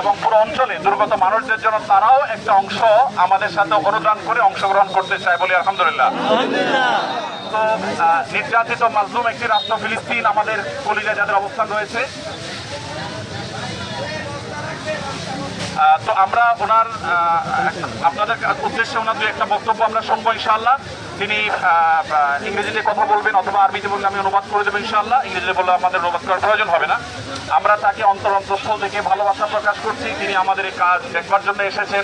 এবং পুরো অঞ্চলে দুর্গত মানুষদের জন্য তারাও একটা অংশ আমাদের সাথে অনুদান করে অংশগ্রহণ করতে চায় বলে আলহামদুলিল্লাহ। তো নির্যাতিত মাজলুম একটি রাষ্ট্র ফিলিস্তিন আমাদের কলিজা যাদের অবস্থান রয়েছে। তো আমরা ওনার আপনাদের উদ্দেশ্যে ওনার দু একটা বক্তব্য আমরা শুনব ইনশাআল্লাহ। তিনি আহ, আহ, ইংরেজিতে কথা বলবেন অথবা আরবিতে বললে আমি অনুবাদ করে দেবো ইনশাআল্লাহ ইংরেজিতে বললে আমাদের অনুবাদ করার প্রয়োজন হবে না আমরা তাকে অন্তর অন্তঃস্থল থেকে ভালোবাসা প্রকাশ করছি তিনি আমাদের এই কাজ দেখবার জন্য এসেছেন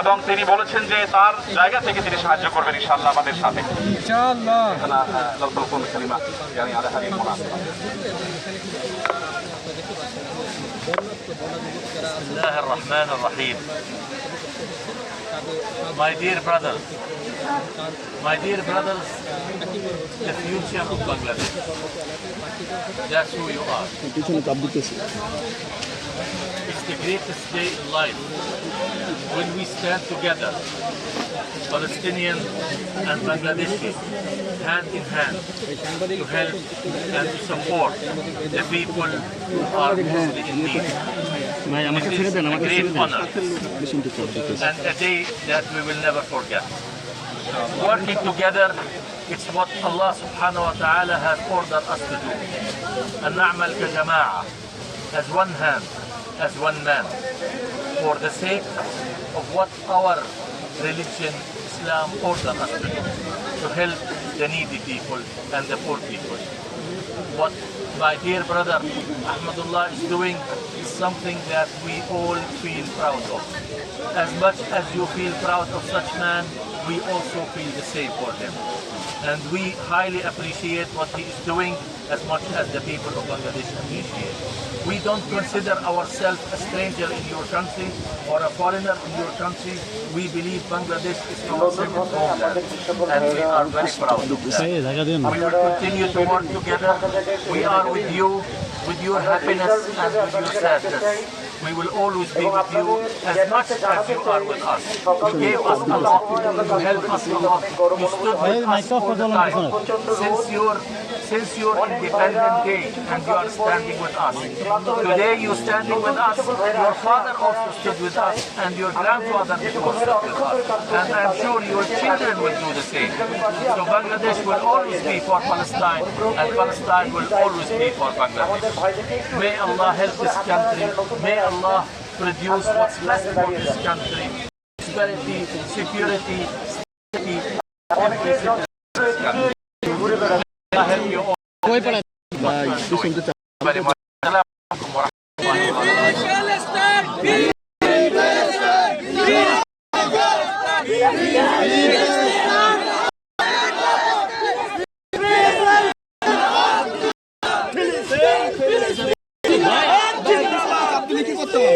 এবং তিনি বলেছেন যে তার জায়গা থেকে তিনি সাহায্য করবেন ইনশাআল্লাহ আমাদের সাথে ইনশাআল্লাহ أنا لو تلقون كلمة يعني على هذه المناسبة بسم الله الرحمن الرحيم My dear brothers, my dear brothers, the future of Bangladesh. That's who you are. It's the greatest day in life when we stand together, Palestinians and Bangladeshis, hand in hand, to help and to support the people who are mostly in need. It is a great honor and a day that we will never forget. Working together, it's what Allah subhanahu wa ta'ala has ordered us to do. أن نعمل كجماعة, as one hand, as one man, for the sake of what our religion, Islam, ordered us to do, to help the needy people and the poor people. What my dear brother Ahmadullah is doing is something that we all feel proud of. As much as you feel proud of such man, we also feel the same for him. And we highly appreciate what he is doing as much as the people of Bangladesh appreciate. We don't consider ourselves a stranger in your country or a foreigner in your country. We believe Bangladesh is our second homeland and we are very proud of that. We will continue to work together. We are with you, with your happiness and with your sadness. We will always be with you as much as you are with us. You gave us a lot to help us a lot. You stood with us all the time. Since your since your independent day and you are standing with us. Today you are standing with us. Your father also stood with us and your grandfather also stood with us. And I'm sure your children will do the same. So Bangladesh will always be for Palestine and Palestine will always be for Bangladesh. May Allah help this country. May inshallah, produce what's best for this country. Prosperity, security, stability, and peace in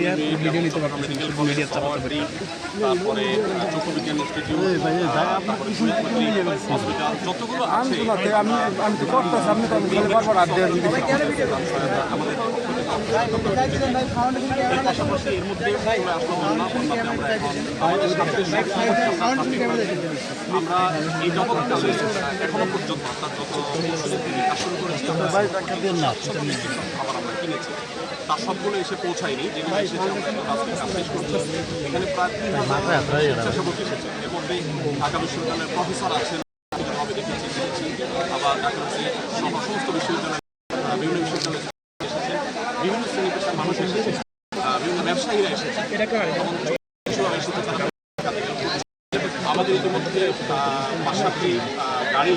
দিন যাবৎ আমি medical college Samajbari, তারপরে চক্ষু institute hospital যতগুলো আছে আমি আমি তো করতেছি আপনি তো আমি খালি বারবার হাত আমাদের আমরা এই জগৎকালে এখনও পর্যন্ত অর্থাৎ যত ওষুধের বিকাশ শুরু করেছি আমরা খাবার আমরা কিনেছি তার সবগুলো এসে পৌঁছায়নি এখন এসেছে। এর মধ্যে বিশ্ববিদ্যালয়ের প্রফেসর আছেন বিভিন্ন বিশ্ববিদ্যালয় এসেছেন বিভিন্ন শ্রেণি পেশার মানুষ এসেছে বিভিন্ন ব্যবসায়ীরা এসেছে। আমাদের ইতিমধ্যে পাশাপাশি গাড়ি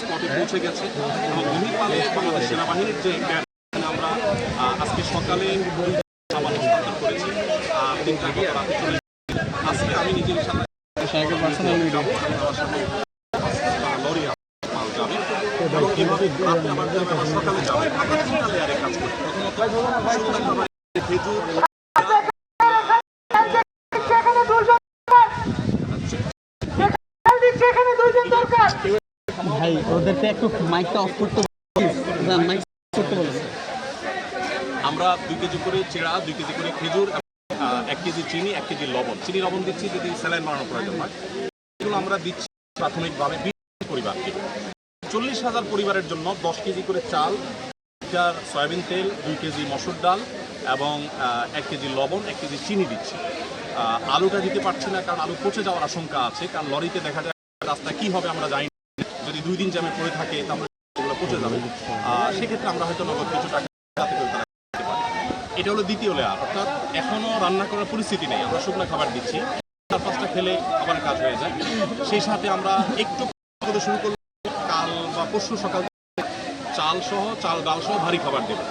স্পটে পৌঁছে গেছে এবং নিমিপালে বাংলাদেশ সেনাবাহিনীর যে আমরা আজকে সকালে সামান হস্তান্তর করেছি। আর তিনটা গত রাতে চলে আজকে আমি নিজের সাথে ভাই ওদেরকে একটু মাইকটা অফ করতে আমরা দুই কেজি করে চেড়া দুই কেজি করে খেজুর এক কেজি চিনি এক কেজি লবণ। চিনি লবণ দিচ্ছি যদি স্যালাইন বানানোর প্রয়োজন হয়। এগুলো আমরা দিচ্ছি প্রাথমিকভাবে বিশ পরিবারকে চল্লিশ হাজার পরিবারের জন্য দশ কেজি করে চাল লিটার সয়াবিন তেল, দুই কেজি মসুর ডাল এবং এক কেজি লবণ, এক কেজি চিনি দিচ্ছি। আলুটা দিতে পারছি না কারণ আলু পচে যাওয়ার আশঙ্কা আছে। কারণ লরিতে দেখা যায় রাস্তা কি হবে আমরা জানি। যদি দুই দিন জ্যামে পড়ে থাকে তাহলে পচে যাবে। সেক্ষেত্রে আমরা হয়তো নগদ কিছু টাকা এটা হলো দ্বিতীয় লেয়ার অর্থাৎ এখনও রান্না করার পরিস্থিতি নেই। আমরা শুকনো খাবার দিচ্ছি। চার পাঁচটা খেলে আবার কাজ হয়ে যায়। সেই সাথে আমরা একটু শুরু করলে কাল বা পরশু সকাল চাল সহ, চাল ডাল সহ ভারী খাবার দেবে।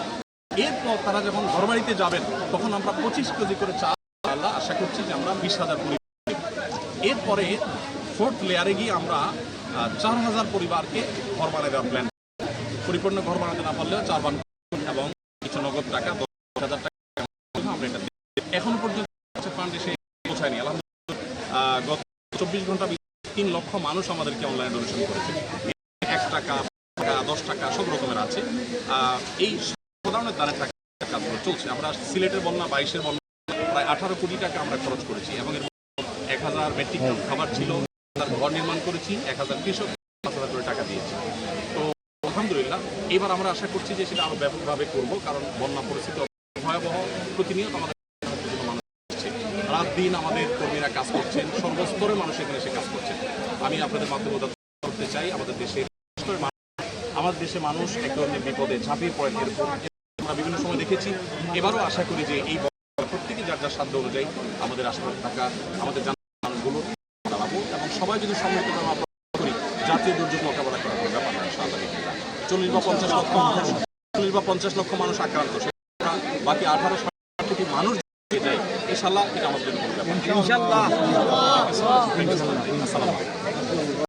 এরপর তারা যখন ঘরবাড়িতে যাবেন, তখন আমরা পঁচিশ কেজি করে চাল আল্লাহ আশা করছি যে আমরা বিশ হাজার পরিবার এরপরে ফোর্থ লেয়ারে গিয়ে আমরা চার হাজার পরিবারকে ঘর বানিয়ে দেওয়ার প্ল্যান পরিপূর্ণ ঘর বানাতে না পারলেও চার বান এবং কিছু নগদ টাকা, দশ হাজার টাকা আমরা এটা এখনও পর্যন্ত ফান্ড পৌঁছায়নি। আলহামদুলিল্লাহ গত চব্বিশ ঘণ্টা তিন লক্ষ মানুষ আমাদেরকে অনলাইনে ডোনেশন করেছে। টাকা দশ টাকা, সব রকমের আছে। এই সাধারণের দানের টাকা কাজগুলো চলছে। আমরা সিলেটের বন্যা, বাইশের বন্যা, প্রায় আঠারো কোটি টাকা আমরা খরচ করেছি এবং এর এক হাজার মেট্রিক টন খাবার ছিল, তার ঘর নির্মাণ করেছি, এক হাজার কৃষক, পাঁচ হাজার করে টাকা দিয়েছি। তো আলহামদুলিল্লাহ, এবার আমরা আশা করছি যে সেটা আরও ব্যাপকভাবে করব, কারণ বন্যা পরিস্থিতি ভয়াবহ, প্রতিনিয়ত আমাদের রাত দিন আমাদের কর্মীরা কাজ করছেন, সর্বস্তরের মানুষ এখানে এসে কাজ করছেন। আমি আপনাদের মাধ্যমে করতে চাই, আমাদের দেশের আমাদের দেশে মানুষ এক ধরনের বিপদে ঝাঁপিয়ে পড়েন আমরা বিভিন্ন সময় দেখেছি। এবারও আশা করি যে এই প্রত্যেকে যার যার সাধ্য অনুযায়ী আমাদের আশেপাশে থাকা আমাদের জানাগুলো দাঁড়াবো এবং সবাই যদি সম্মিলিত করি জাতীয় দুর্যোগ মোকাবেলা করার কোনো ব্যাপার না চল্লিশ বা পঞ্চাশ লক্ষ মানুষ চল্লিশ বা পঞ্চাশ লক্ষ মানুষ আক্রান্ত। সেটা বাকি আঠারো কোটি মানুষ ইনশাল্লাহ এটা আমাদের জন্য